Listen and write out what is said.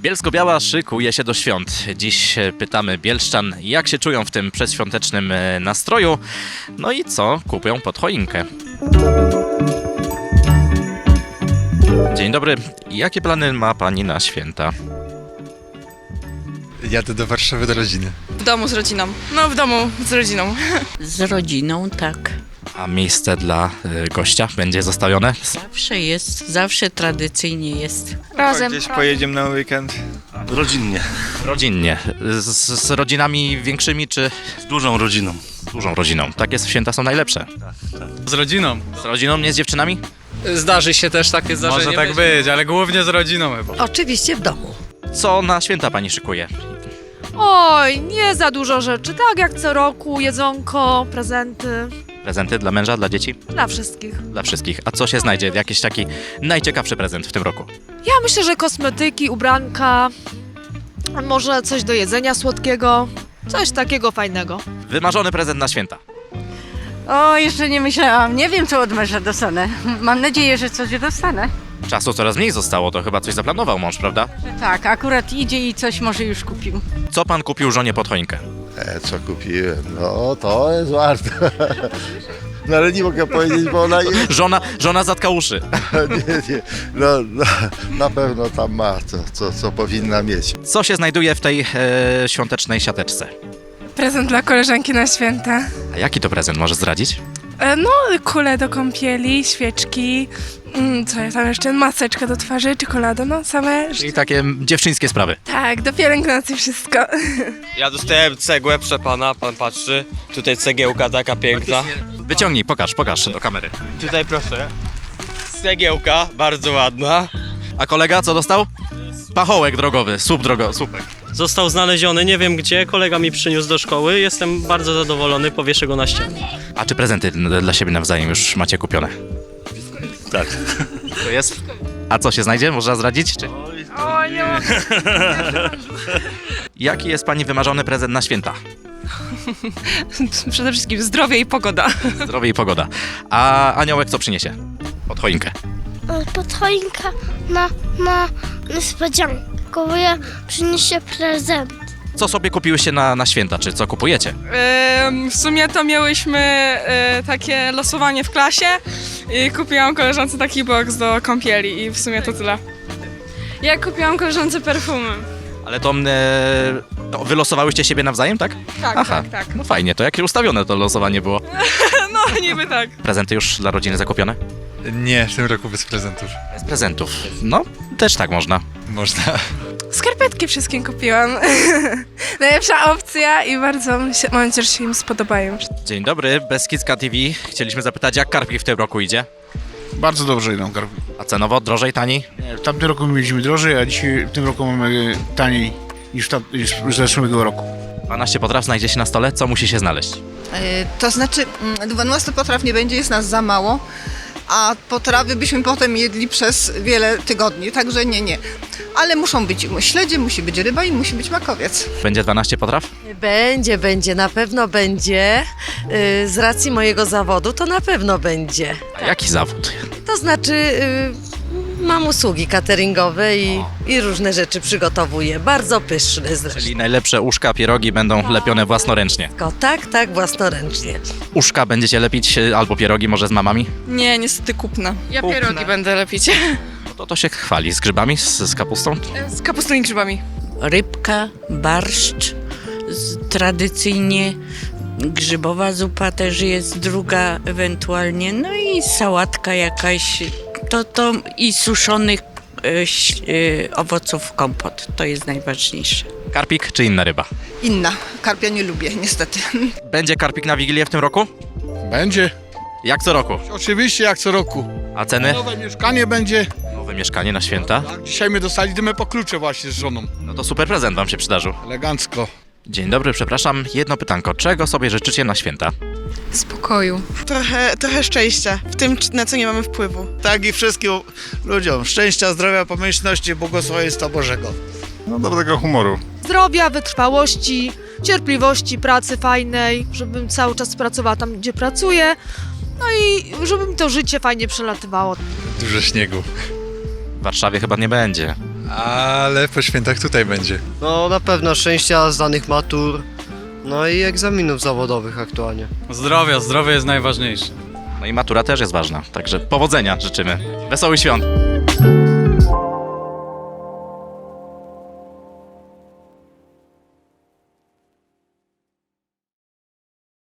Bielsko-Biała szykuje się do świąt. Dziś e, pytamy bielszczan, jak się czują w tym przedświątecznym e, nastroju, no i co kupią pod choinkę. Dzień dobry. Jakie plany ma Pani na święta? Jadę do Warszawy do rodziny. W domu z rodziną. No, w domu z rodziną. Z rodziną, tak. A miejsce dla e, gościa będzie zostawione? Zawsze jest, zawsze tradycyjnie jest. Razem. Gdzieś pojedziemy na weekend. Rodzinnie, Rodzinnie. Z, z rodzinami większymi czy z dużą rodziną. z dużą rodziną? Takie święta są najlepsze. Z rodziną. Z rodziną, nie z dziewczynami? Zdarzy się też takie zdarzenie. Może tak być, ale głównie z rodziną chyba. Oczywiście w domu. Co na święta Pani szykuje? Oj, nie za dużo rzeczy. Tak jak co roku, jedzonko, prezenty. Prezenty dla męża, dla dzieci? Dla wszystkich. Dla wszystkich. A co się znajdzie? Jakiś taki najciekawszy prezent w tym roku? Ja myślę, że kosmetyki, ubranka, może coś do jedzenia słodkiego. Coś takiego fajnego. Wymarzony prezent na święta. O, jeszcze nie myślałam. Nie wiem, co od męża dostanę. Mam nadzieję, że coś dostanę. Czasu coraz mniej zostało, to chyba coś zaplanował mąż, prawda? Tak, akurat idzie i coś może już kupił. Co pan kupił żonie pod choinkę? E, co kupiłem? No, to jest warte. No ale nie mogę powiedzieć, bo ona jest. Żona, żona zatka uszy. Nie, nie. No, no, na pewno tam ma to, co, co powinna mieć. Co się znajduje w tej e, świątecznej siateczce? Prezent dla koleżanki na święta. A jaki to prezent może zdradzić? E, No, kule do kąpieli, świeczki, mm, co ja tam jeszcze, maseczka do twarzy, czekolada, no same... Czyli takie dziewczyńskie sprawy. Tak, do pielęgnacji wszystko. Ja dostałem cegłę, proszę pana, pan patrzy. Tutaj cegiełka taka piękna. Wyciągnij, pokaż, pokaż do kamery. Tutaj proszę. Cegiełka, bardzo ładna. A kolega co dostał? Pachołek drogowy, słup drogo, słupek. Został znaleziony, nie wiem gdzie, kolega mi przyniósł do szkoły. Jestem bardzo zadowolony, powieszę go na ścianie. A czy prezenty d- dla siebie nawzajem już macie kupione? Tak. To jest? A co się znajdzie? Można zdradzić? Czy... O, nie mogę. Jaki jest pani wymarzony prezent na święta? Przede wszystkim zdrowie i pogoda. Zdrowie i pogoda. A aniołek co przyniesie? Pod choinkę. Pod choinka ma, ma niespodziankę, bo ja przyniesie prezent. Co sobie kupiłyście na, na święta? Czy co kupujecie? w sumie to miałyśmy e, takie losowanie w klasie i kupiłam koleżance taki box do kąpieli i w sumie to tyle. Ja kupiłam koleżance perfumy. Ale to, e, to wylosowałyście siebie nawzajem, tak? Tak, Aha. tak, tak. No fajnie, to jakie ustawione to losowanie było? No, niby tak. Prezenty już dla rodziny zakupione? Nie, w tym roku bez prezentów. Bez prezentów. No, też tak można. Można. Skarpetki wszystkim kupiłam. Najlepsza opcja i bardzo mi się, mam nadzieję, że się im spodobają. Dzień dobry, Beskidzka TV. Chcieliśmy zapytać, jak karpik w tym roku idzie? Bardzo dobrze idą karpy. A cenowo, drożej, taniej? W tamtym roku mieliśmy drożej, a dzisiaj w tym roku mamy taniej niż, z zeszłego roku. 12 potraw znajdzie się na stole, co musi się znaleźć? To znaczy, mm, 12 potraw nie będzie, jest nas za mało, a potrawy byśmy potem jedli przez wiele tygodni, także nie, nie. Ale muszą być śledzie, musi być ryba i musi być makowiec. Będzie 12 potraw? Będzie, będzie, na pewno będzie. Yy, Z racji mojego zawodu to na pewno będzie. A jaki zawód? To znaczy, yy, mam usługi cateringowe i, i różne rzeczy przygotowuję. Bardzo pyszne zresztą. Czyli najlepsze uszka, pierogi będą lepione własnoręcznie. Tak, tak, własnoręcznie. Uszka będziecie lepić e, albo pierogi może z mamami? Nie, niestety kupna. Ja Kupna. pierogi będę lepić. No to to się chwali. Z grzybami, z, z kapustą? Z kapustą i grzybami. Rybka, barszcz, z, tradycyjnie grzybowa zupa też jest druga ewentualnie, no i sałatka jakaś, to, to i suszonych e, e, owoców kompot, to jest najważniejsze. Karpik czy inna ryba? Inna. Karpia nie lubię, niestety. Będzie karpik na Wigilię w tym roku? Będzie. Jak co roku? Oczywiście jak co roku. A ceny? Nowe mieszkanie będzie. Nowe mieszkanie na święta? Tak, dzisiaj my dostali dymę po klucze właśnie z żoną. No to super prezent wam się przydarzył. Elegancko. Dzień dobry, przepraszam. Jedno pytanko. Czego sobie życzycie na święta? Spokoju. Trochę, trochę szczęścia w tym, na co nie mamy wpływu. Tak i wszystkim ludziom szczęścia, zdrowia, pomyślności, błogosławieństwa Bożego. No dobrego humoru. Zdrowia, wytrwałości, cierpliwości, pracy fajnej, żebym cały czas pracowała tam, gdzie pracuję. No i żeby mi to życie fajnie przelatywało. Dużo śniegu. W Warszawie chyba nie będzie. Ale po świętach tutaj będzie. No na pewno szczęścia, zdanych matur, no i egzaminów zawodowych aktualnie. Zdrowia, zdrowie jest najważniejsze. No i matura też jest ważna, także powodzenia życzymy. Wesołych świąt!